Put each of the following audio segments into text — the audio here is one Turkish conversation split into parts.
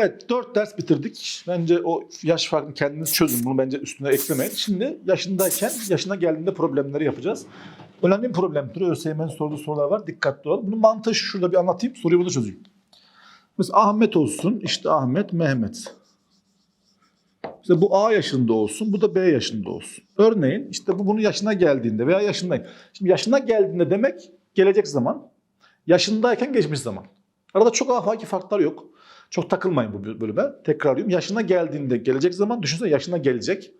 Evet 4 ders bitirdik. Bence o yaş farkını kendiniz çözün. Bunu bence üstüne eklemeyin. Şimdi yaşındayken yaşına geldiğinde problemleri yapacağız. Önemli bir problem türü ÖSYM'nin sorduğu sorular var. Dikkatli olun. Bunun mantığı şu, şurada bir anlatayım. Soruyu burada çözeyim. Mesela Ahmet olsun. işte Ahmet, Mehmet. İşte bu A yaşında olsun, bu da B yaşında olsun. Örneğin işte bu bunun yaşına geldiğinde veya yaşındayım. Şimdi yaşına geldiğinde demek gelecek zaman. Yaşındayken geçmiş zaman. Arada çok afaki farklar yok. Çok takılmayın bu bölüme. Tekrarlıyorum. Yaşına geldiğinde gelecek zaman düşünsene yaşına gelecek.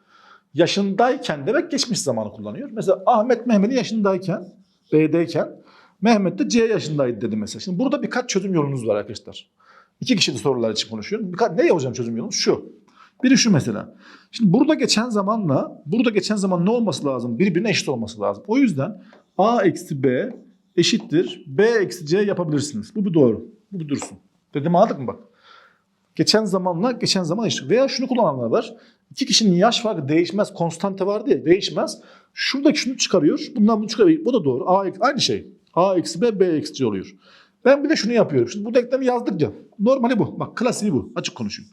Yaşındayken demek geçmiş zamanı kullanıyor. Mesela Ahmet Mehmet'in yaşındayken, B'deyken Mehmet de C yaşındaydı dedi mesela. Şimdi burada birkaç çözüm yolunuz var arkadaşlar. İki kişi de sorular için konuşuyorum. Birkaç, ne hocam çözüm yolumuz? Şu. Biri şu mesela. Şimdi burada geçen zamanla burada geçen zaman ne olması lazım? Birbirine eşit olması lazım. O yüzden A eksi B eşittir B eksi C yapabilirsiniz. Bu bir doğru. Bu dursun. Dedim anladık mı bak? Geçen zamanla geçen zaman eşit. Veya şunu kullananlar var. İki kişinin yaş farkı değişmez. Konstante vardı ya değişmez. Şuradaki şunu çıkarıyor. Bundan bunu çıkarıyor. Bu da doğru. A, aynı şey. A eksi B, B eksi oluyor. Ben bir de şunu yapıyorum. Şimdi bu denklemi yazdık ya. Normali bu. Bak klasiği bu. Açık konuşayım.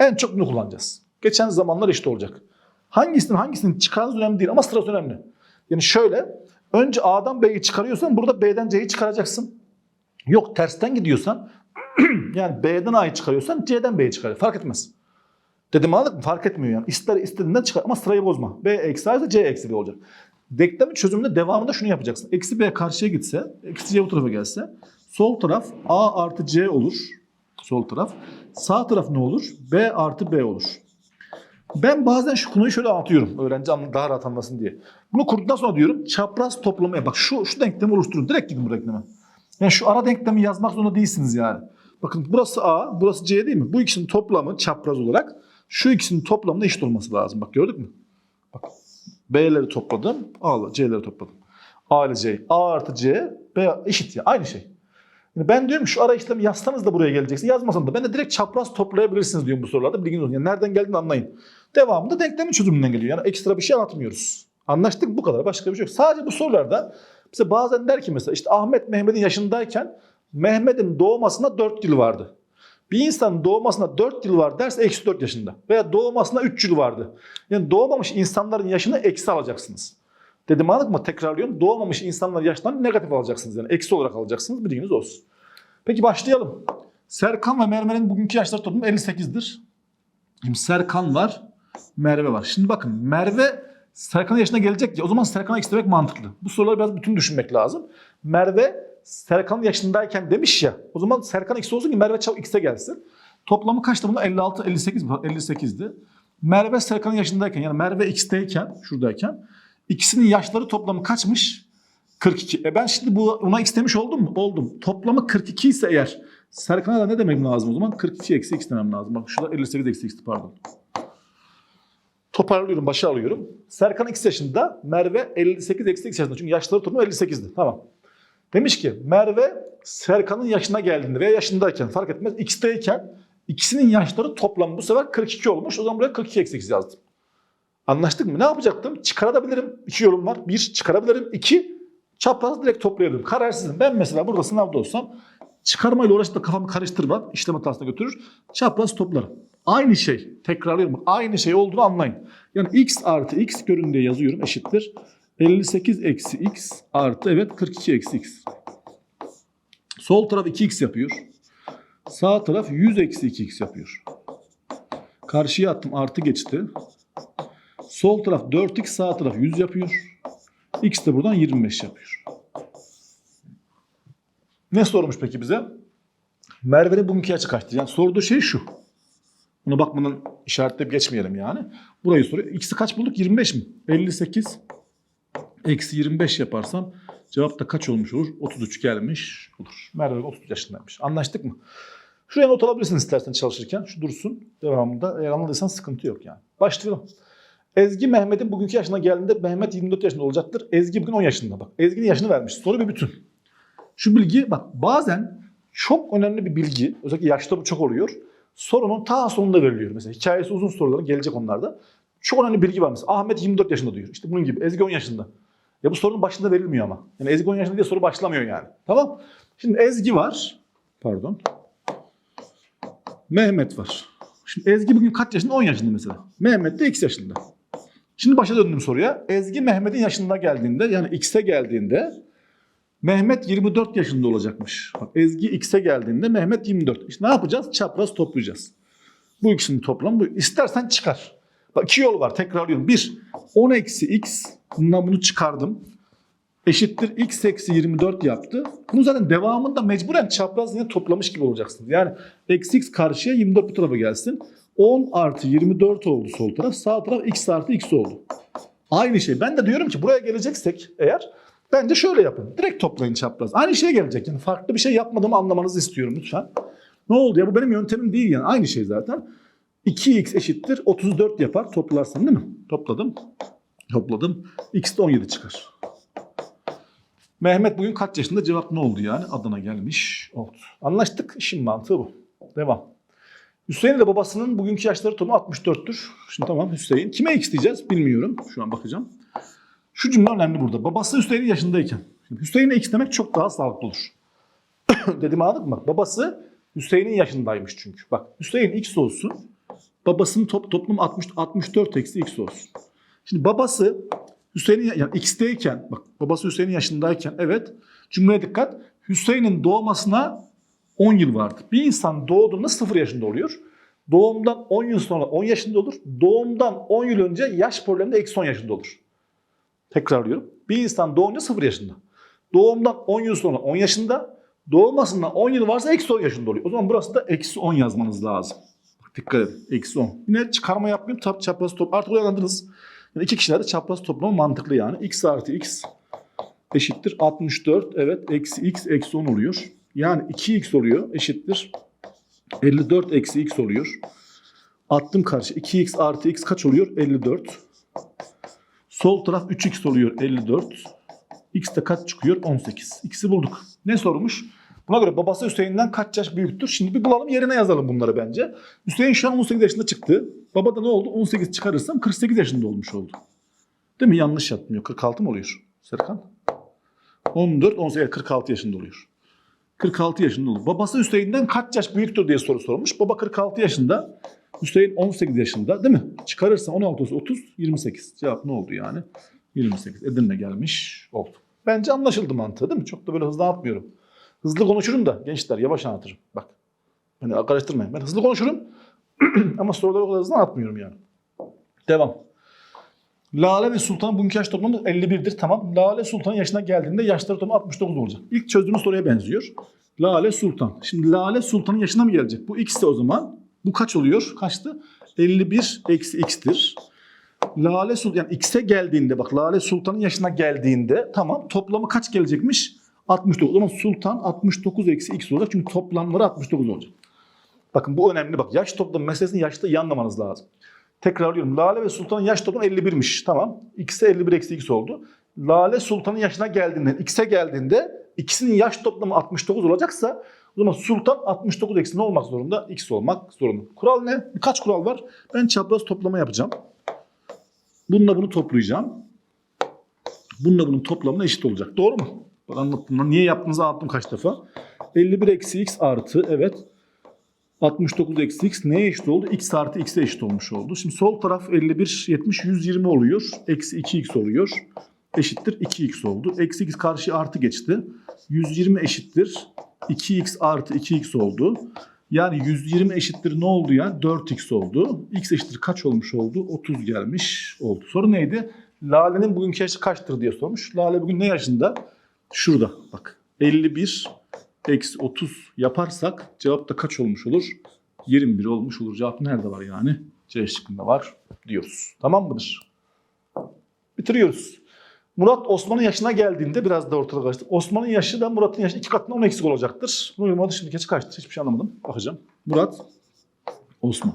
En çok bunu kullanacağız. Geçen zamanlar eşit olacak. Hangisinin hangisinin çıkarınız önemli değil ama sırası önemli. Yani şöyle önce A'dan B'yi çıkarıyorsan burada B'den C'yi çıkaracaksın. Yok tersten gidiyorsan yani B'den A'yı çıkarıyorsan C'den B'yi çıkar. Fark etmez. Dedim anladık mı? Fark etmiyor yani. İster istediğinden çıkar ama sırayı bozma. B eksi A ise C eksi B olacak. Denklemin çözümünde devamında şunu yapacaksın. Eksi B karşıya gitse, eksi C bu tarafa gelse sol taraf A artı C olur. Sol taraf. Sağ taraf ne olur? B artı B olur. Ben bazen şu konuyu şöyle anlatıyorum. Öğrenci daha rahat anlasın diye. Bunu kurduktan sonra diyorum çapraz toplamaya bak şu şu denklemi oluşturun. Direkt gidin bu denkleme. Yani şu ara denklemi yazmak zorunda değilsiniz yani. Bakın burası A, burası C değil mi? Bu ikisinin toplamı çapraz olarak şu ikisinin toplamına eşit olması lazım. Bak gördük mü? Bak B'leri topladım, A'ları, C'leri topladım. A ile C. A artı C, B eşit ya. Aynı şey. Yani ben diyorum şu ara işlemi yazsanız da buraya geleceksin. Yazmasan da ben de direkt çapraz toplayabilirsiniz diyorum bu sorularda. Bilginiz olsun. Yani nereden geldiğini anlayın. Devamında denklemin çözümünden geliyor. Yani ekstra bir şey anlatmıyoruz. Anlaştık bu kadar. Başka bir şey yok. Sadece bu sorularda mesela bazen der ki mesela işte Ahmet Mehmet'in yaşındayken Mehmet'in doğmasına 4 yıl vardı. Bir insanın doğmasına 4 yıl var derse eksi 4 yaşında. Veya doğmasına 3 yıl vardı. Yani doğmamış insanların yaşını eksi alacaksınız. Dedim anladık mı? Tekrarlıyorum. Doğmamış insanların yaşlarını negatif alacaksınız. Yani eksi olarak alacaksınız. Bilginiz olsun. Peki başlayalım. Serkan ve Merve'nin bugünkü yaşları toplamı 58'dir. Şimdi Serkan var, Merve var. Şimdi bakın Merve Serkan'ın yaşına gelecek ya o zaman Serkan'a x demek mantıklı. Bu soruları biraz bütün düşünmek lazım. Merve Serkan'ın yaşındayken demiş ya o zaman Serkan x olsun ki Merve çabuk x'e gelsin. Toplamı kaçtı bunun? 56, 58 mi? 58'di. Merve Serkan'ın yaşındayken yani Merve x'teyken şuradayken ikisinin yaşları toplamı kaçmış? 42. E ben şimdi bu ona x demiş oldum mu? Oldum. Toplamı 42 ise eğer Serkan'a da ne demem lazım o zaman? 42 eksi x demem lazım. Bak şurada 58 eksi x'ti pardon. Toparlıyorum, başa alıyorum. Serkan x yaşında, Merve 58 eksi x yaşında. Çünkü yaşları toplamı 58'di. Tamam. Demiş ki Merve Serkan'ın yaşına geldiğinde veya yaşındayken fark etmez x'teyken ikisinin yaşları toplamı bu sefer 42 olmuş. O zaman buraya 42 eksi x yazdım. Anlaştık mı? Ne yapacaktım? Çıkarabilirim. İki yolum var. Bir, çıkarabilirim. İki, çapraz direkt toplayabilirim. Kararsızım. Ben mesela burada sınavda olsam çıkarmayla uğraşıp da kafamı karıştırmam. işlem hatasına götürür. Çapraz toplarım. Aynı şey. Tekrarlıyorum. Aynı şey olduğunu anlayın. Yani x artı x görün yazıyorum eşittir. 58 eksi x artı evet 42 eksi x. Sol taraf 2x yapıyor. Sağ taraf 100 eksi 2x yapıyor. Karşıya attım artı geçti. Sol taraf 4x sağ taraf 100 yapıyor. X de buradan 25 yapıyor. Ne sormuş peki bize? Merve'nin bugünkü açı kaçtı? Yani sorduğu şey şu. Buna bakmadan işaretleyip geçmeyelim yani. Burayı soruyor. X'i kaç bulduk? 25 mi? 58 eksi 25 yaparsam cevap da kaç olmuş olur? 33 gelmiş olur. Merve 33 yaşındaymış. Anlaştık mı? Şuraya not alabilirsin istersen çalışırken. Şu dursun. Devamında eğer anladıysan sıkıntı yok yani. Başlayalım. Ezgi Mehmet'in bugünkü yaşına geldiğinde Mehmet 24 yaşında olacaktır. Ezgi bugün 10 yaşında. Bak Ezgi'nin yaşını vermiş. Soru bir bütün. Şu bilgi bak bazen çok önemli bir bilgi. Özellikle yaşta bu çok oluyor. Sorunun ta sonunda veriliyor. Mesela hikayesi uzun soruların gelecek onlarda. Çok önemli bilgi var mesela. Ahmet 24 yaşında diyor. İşte bunun gibi. Ezgi 10 yaşında. Ya bu sorunun başında verilmiyor ama. Yani Ezgi 10 yaşında diye soru başlamıyor yani. Tamam. Şimdi Ezgi var. Pardon. Mehmet var. Şimdi Ezgi bugün kaç yaşında? 10 yaşında mesela. Mehmet de X yaşında. Şimdi başa döndüm soruya. Ezgi Mehmet'in yaşında geldiğinde yani X'e geldiğinde Mehmet 24 yaşında olacakmış. Bak Ezgi X'e geldiğinde Mehmet 24. İşte ne yapacağız? Çapraz toplayacağız. Bu ikisinin toplamı bu. İstersen çıkar. Bak iki yol var tekrarlıyorum. Bir 10 eksi X. Bundan bunu çıkardım. Eşittir X eksi 24 yaptı. Bunu zaten devamında mecburen çapraz yine toplamış gibi olacaksınız. Yani eksi X karşıya 24 bu tarafa gelsin. 10 artı 24 oldu sol taraf. Sağ taraf X artı X oldu. Aynı şey. Ben de diyorum ki buraya geleceksek eğer bence şöyle yapın. Direkt toplayın çapraz. Aynı şeye gelecek. Yani farklı bir şey yapmadığımı anlamanızı istiyorum lütfen. Ne oldu ya bu benim yöntemim değil yani. Aynı şey zaten. 2x eşittir 34 yapar toplarsan değil mi? Topladım. Topladım. X de 17 çıkar. Mehmet bugün kaç yaşında? Cevap ne oldu yani? Adına gelmiş oldu. Anlaştık. İşin mantığı bu. Devam. Hüseyin ile babasının bugünkü yaşları toplamı 64'tür. Şimdi tamam Hüseyin. Kime x diyeceğiz bilmiyorum. Şu an bakacağım. Şu cümle önemli burada. Babası Hüseyin'in yaşındayken. Hüseyin'e x demek çok daha sağlıklı olur. Dedim anladın mı? Babası Hüseyin'in yaşındaymış çünkü. Bak Hüseyin x olsun. Babasının top, toplam 60, 64 eksi x olsun. Şimdi babası Hüseyin'in yani x'teyken bak babası Hüseyin'in yaşındayken evet cümleye dikkat. Hüseyin'in doğmasına 10 yıl vardı. Bir insan doğduğunda 0 yaşında oluyor. Doğumdan 10 yıl sonra 10 yaşında olur. Doğumdan 10 yıl önce yaş probleminde eksi 10 yaşında olur. Tekrarlıyorum. Bir insan doğunca 0 yaşında. Doğumdan 10 yıl sonra 10 yaşında. Doğmasından 10 yıl varsa eksi 10 yaşında oluyor. O zaman burası da eksi 10 yazmanız lazım. Bak dikkat edin. Eksi 10. Yine çıkarma yapmayayım. Tap, çapraz top. Artık uyandınız. Yani iki kişilerde çapraz toplama mantıklı yani. x artı x eşittir 64. Evet eksi x eksi 10 oluyor. Yani 2x oluyor eşittir 54 eksi x oluyor. Attım karşı. 2x artı x kaç oluyor? 54. Sol taraf 3x oluyor 54. X de kaç çıkıyor? 18. X'i bulduk. Ne sormuş? Buna göre babası Hüseyin'den kaç yaş büyüktür? Şimdi bir bulalım yerine yazalım bunları bence. Hüseyin şu an 18 yaşında çıktı. Baba da ne oldu? 18 çıkarırsam 48 yaşında olmuş oldu. Değil mi? Yanlış yapmıyor. 46 mı oluyor Serkan? 14, 18, 46 yaşında oluyor. 46 yaşında olur. Babası Hüseyin'den kaç yaş büyüktür diye soru sormuş. Baba 46 yaşında. Hüseyin 18 yaşında değil mi? Çıkarırsa 16 olsa 30, 28. Cevap ne oldu yani? 28. Edirne gelmiş oldu. Bence anlaşıldı mantığı değil mi? Çok da böyle hızlı anlatmıyorum. Hızlı konuşurum da gençler yavaş anlatırım. Bak. Beni karıştırmayın. Ben hızlı konuşurum ama soruları o kadar hızlı anlatmıyorum yani. Devam. Lale ve Sultan bugünkü yaş toplamı 51'dir. Tamam. Lale Sultan'ın yaşına geldiğinde yaşları toplamı 69 olacak. İlk çözdüğümüz soruya benziyor. Lale Sultan. Şimdi Lale Sultan'ın yaşına mı gelecek? Bu de o zaman. Bu kaç oluyor? Kaçtı? 51 eksi x'tir. Lale Sultan yani x'e geldiğinde bak Lale Sultan'ın yaşına geldiğinde tamam toplamı kaç gelecekmiş? 69. O zaman Sultan 69 eksi x olacak. Çünkü toplamları 69 olacak. Bakın bu önemli. Bak yaş toplamı meselesini yaşta iyi anlamanız lazım. Tekrarlıyorum. Lale ve Sultan'ın yaş toplamı 51'miş. Tamam. X'e 51 eksi x oldu. Lale Sultan'ın yaşına geldiğinde, X'e geldiğinde ikisinin yaş toplamı 69 olacaksa o zaman Sultan 69 eksi ne olmak zorunda? X olmak zorunda. Kural ne? Birkaç kural var. Ben çapraz toplama yapacağım. Bununla bunu toplayacağım. Bununla bunun toplamına eşit olacak. Doğru mu? Bak anlattım. Niye yaptığınızı anlattım kaç defa. 51 eksi x artı evet 69 eksi x neye eşit oldu? x artı x'e eşit olmuş oldu. Şimdi sol taraf 51, 70, 120 oluyor. Eksi 2x oluyor. Eşittir 2x oldu. Eksi x karşıya artı geçti. 120 eşittir 2x artı 2x oldu. Yani 120 eşittir ne oldu ya? 4x oldu. x eşittir kaç olmuş oldu? 30 gelmiş oldu. Soru neydi? Lale'nin bugünkü yaşı kaçtır diye sormuş. Lale bugün ne yaşında? Şurada bak. 51 eksi 30 yaparsak cevap da kaç olmuş olur? 21 olmuş olur. Cevap nerede var yani? C şıkkında var diyoruz. Tamam mıdır? Bitiriyoruz. Murat Osman'ın yaşına geldiğinde biraz da ortada karıştı. Osman'ın yaşı da Murat'ın yaşı iki katından 10 eksik olacaktır. Bunu yorumladı şimdi kaç kaçtır? Hiçbir şey anlamadım. Bakacağım. Murat Osman.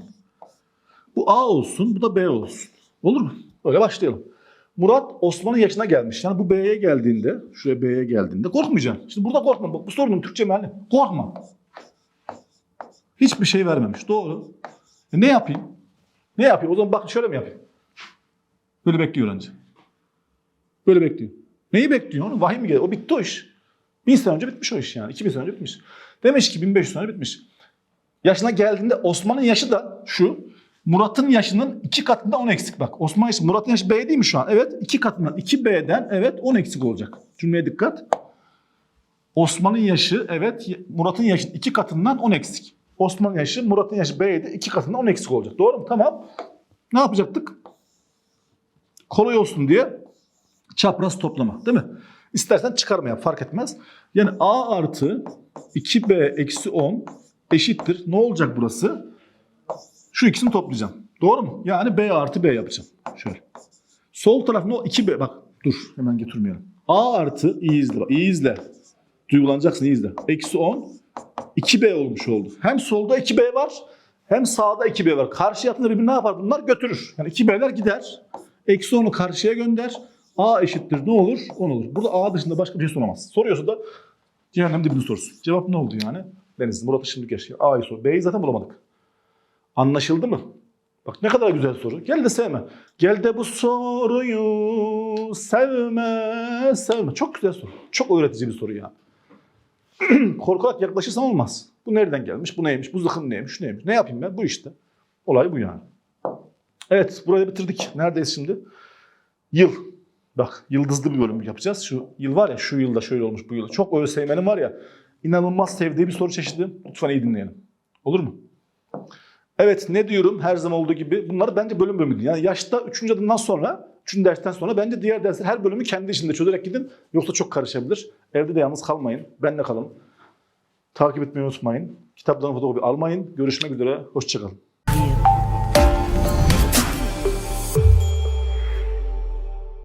Bu A olsun, bu da B olsun. Olur mu? Öyle başlayalım. Murat Osman'ın yaşına gelmiş. Yani bu B'ye geldiğinde, şuraya B'ye geldiğinde korkmayacaksın. Şimdi burada korkma. Bak bu sorunun Türkçe meali. Korkma. Hiçbir şey vermemiş. Doğru. E ne yapayım? Ne yapayım? O zaman bak şöyle mi yapayım? Böyle bekliyor önce. Böyle bekliyor. Neyi bekliyor? Onu vahiy mi geliyor? O bitti o iş. Bin sene önce bitmiş o iş yani. 2000 sene önce bitmiş. Demiş ki 1500 sene bitmiş. Yaşına geldiğinde Osman'ın yaşı da şu. Murat'ın yaşının iki katında 10 eksik bak. Osman yaşı, Murat'ın yaşı B değil mi şu an? Evet iki katından 2B'den evet 10 eksik olacak. Cümleye dikkat. Osman'ın yaşı evet Murat'ın yaşının iki katından 10 eksik. Osman'ın yaşı Murat'ın yaşı B'ydi iki katından 10 eksik olacak. Doğru mu? Tamam. Ne yapacaktık? Kolay olsun diye çapraz toplama değil mi? İstersen çıkarma yap fark etmez. Yani A artı 2B eksi 10 eşittir. Ne olacak burası? Şu ikisini toplayacağım. Doğru mu? Yani B artı B yapacağım. Şöyle. Sol taraf ne? o? 2B. Bak dur hemen getirmeyelim. A artı iyi izle. Bak, iyi izle. Duygulanacaksın iyi izle. Eksi 10 2B olmuş oldu. Hem solda 2B var hem sağda 2B var. Karşıya atınca birbirini ne yapar? Bunlar götürür. Yani 2B'ler gider. Eksi 10'u karşıya gönder. A eşittir ne olur? 10 olur. Burada A dışında başka bir şey soramaz. Soruyorsa da cehennem dibini sorsun. Cevap ne oldu yani? Deniz, Murat'ı şimdi yaşıyor. A'yı sor. B'yi zaten bulamadık. Anlaşıldı mı? Bak ne kadar güzel soru. Gel de sevme. Gel de bu soruyu sevme, sevme. Çok güzel soru. Çok öğretici bir soru ya. Korkarak yaklaşırsan olmaz. Bu nereden gelmiş, bu neymiş, bu zıkım neymiş, şu neymiş. Ne yapayım ben? Bu işte. Olay bu yani. Evet, burayı bitirdik. Neredeyiz şimdi? Yıl. Bak, yıldızlı bir bölüm yapacağız. Şu yıl var ya, şu yılda şöyle olmuş, bu yıl. Çok ÖSYM'nin var ya, inanılmaz sevdiği bir soru çeşidi. Lütfen iyi dinleyelim. Olur mu? Evet ne diyorum her zaman olduğu gibi bunları bence bölüm bölüm gidin. Yani yaşta 3. adımdan sonra, 3. dersten sonra bence diğer dersler her bölümü kendi içinde çözerek gidin. Yoksa çok karışabilir. Evde de yalnız kalmayın. Benle kalın. Takip etmeyi unutmayın. Kitapların fotoğrafı almayın. Görüşmek üzere. Hoşçakalın.